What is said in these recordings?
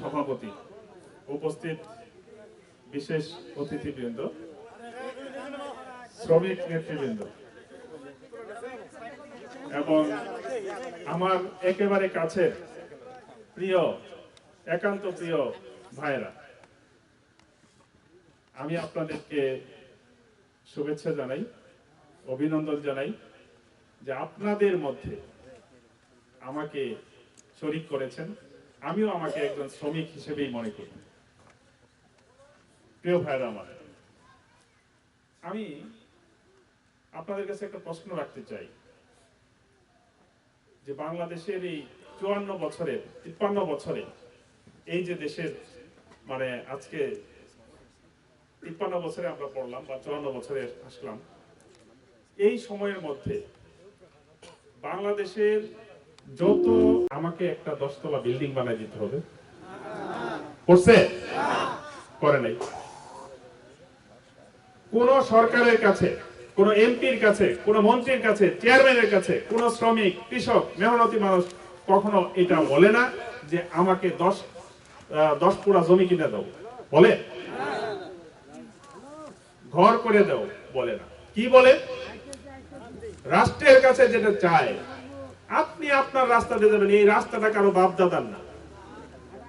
সভাপতি, উপস্থিত বিশেষ অতিথিবৃন্দ, শ্রমিক নেতৃবৃন্দ, এবং আমার একেবারে কাছের প্রিয়, একান্ত প্রিয় ভাইরা আমি আপনাদেরকে শুভেচ্ছা জানাই, অভিনন্দন জানাই যে আপনাদের মধ্যে আমাকে শরিক করেছেন। আমিও আমাকে একজন শ্রমিক হিসেবেই মনে করি। প্রিয় ভাইরা আমার, আমি আপনাদের কাছে একটা প্রশ্ন রাখতে চাই। যে বাংলাদেশের এই চুয়ান্ন বছরের, তিপ্পান্ন বছরে এই যে দেশের মানে আজকে তিপ্পান্ন বছরে আমরা পড়লাম বা চুয়ান্ন বছরে আসলাম, এই সময়ের মধ্যে বাংলাদেশের যত আমাকে একটা দশতলা বিল্ডিং বানাই দিতে হবে। করছে? করে নাই। কোন সরকারের কাছে, কোন এমপির কাছে, কোন মন্ত্রীর কাছে, চেয়ারম্যানের কাছে, কোন শ্রমিক, কৃষক, মেহনতি মানুষ কখনো এটা বলে না যে আমাকে দশ দশ পুরা জমি কিনে দাও। বলে? ঘর করে দাও, বলে না। কি বলে? রাষ্ট্রের কাছে যেটা চায় আপনি আপনার রাস্তা দিয়ে যাবেন, এই রাস্তাটা কারও বাপ দাদার না।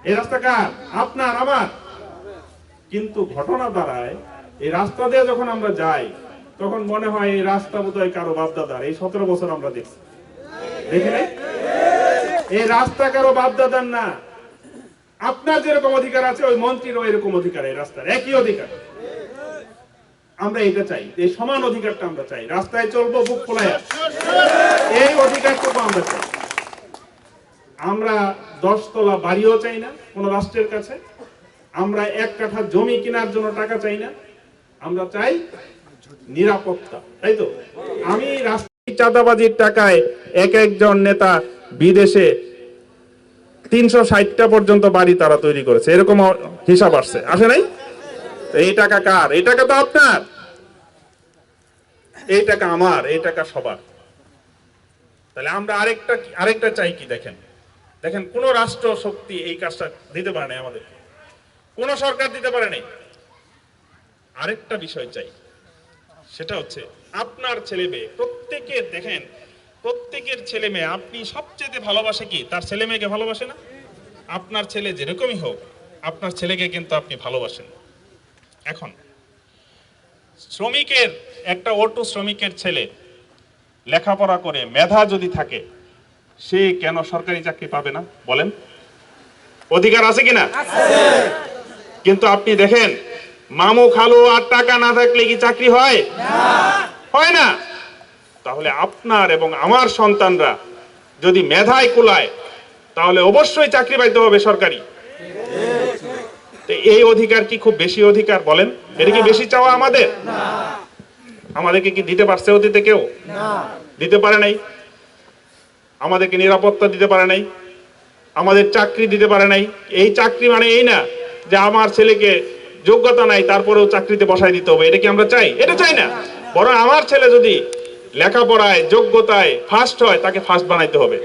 এই রাস্তা কার? আপনার, আমার। কিন্তু ঘটনা দাঁড়ায়, এই রাস্তা দিয়ে যখন আমরা যাই, তখন মনে হয় এই রাস্তা বোধ হয় কারও বাপ দাদার এই সতেরো বছর আমরা দেখছি। দেখি নাই? এই রাস্তা কারও বাপ দাদার না। আপনার যেরকম অধিকার আছে, ওই মন্ত্রীরও এরকম অধিকার এই রাস্তার, একই অধিকার। আমরা এটা চাই, এই সমান অধিকারটা আমরা চাই। রাস্তায় চলবো, বুক খোলায় এই অধিকারটুকু আমরা চাই আমরা দশতলা বাড়িও চাই না কোন রাষ্ট্রের কাছে। আমরা এক কাঠা জমি কেনার জন্য টাকা চাই না। আমরা চাই নিরাপত্তা, তাই তো? আমি রাষ্ট্রীয় চাঁদাবাজির টাকায় এক একজন নেতা বিদেশে তিনশো ষাটটা পর্যন্ত বাড়ি তারা তৈরি করেছে। এরকম হিসাব আসছে। আসে নাই? এই টাকা কার? এই টাকা তো আপনার। এই টাকা আমার, এই টাকা সবার। তাহলে আমরা আরেকটা আরেকটা চাই কি দেখেন? দেখেন, কোন রাষ্ট্র শক্তি এই কাজটা দিতে পারে নাই আমাদের কোন সরকার দিতে পারে নাই। আরেকটা বিষয় চাই, সেটা হচ্ছে আপনার ছেলে মেয়ে, প্রত্যেকের দেখেন, প্রত্যেকের ছেলে মেয়ে আপনি সবচেয়ে ভালোবাসে কি? তার ছেলে মেয়েকে ভালোবাসে না? আপনার ছেলে যেরকমই হোক, আপনার ছেলেকে কিন্তু আপনি ভালোবাসেন। এখন, শ্রমিকের, একটা অটো শ্রমিকের ছেলে লেখাপড়া করে মেধা যদি থাকে সে কেন সরকারি চাকরি পাবে না? বলেন। অধিকার আছে কিনা? কিন্তু আপনি দেখেন মামু খালু আর টাকা না থাকলে কি চাকরি হয়? হয় না। তাহলে আপনার এবং আমার সন্তানরা যদি মেধায় কুলায় তাহলে অবশ্যই চাকরি পাইতে হবে সরকারি। তো এই অধিকার কি খুব বেশি অধিকার বলেন? এটা কি বেশি চাওয়া আমাদের? আমাদেরকে কি দিতে পারছে অতীতে কেউ? দিতে পারে নাই। আমাদেরকে নিরাপত্তা দিতে পারে নাই। আমাদের চাকরি দিতে পারে নাই। এই চাকরি মানে এই না যে আমার ছেলেকে যোগ্যতা নাই তারপরেও চাকরিতে বসাই দিতে হবে। এটা কি আমরা চাই? এটা চাই না। বরং আমার ছেলে যদি লেখাপড়ায় যোগ্যতায় ফার্স্ট হয় তাকে ফার্স্ট বানাইতে হবে।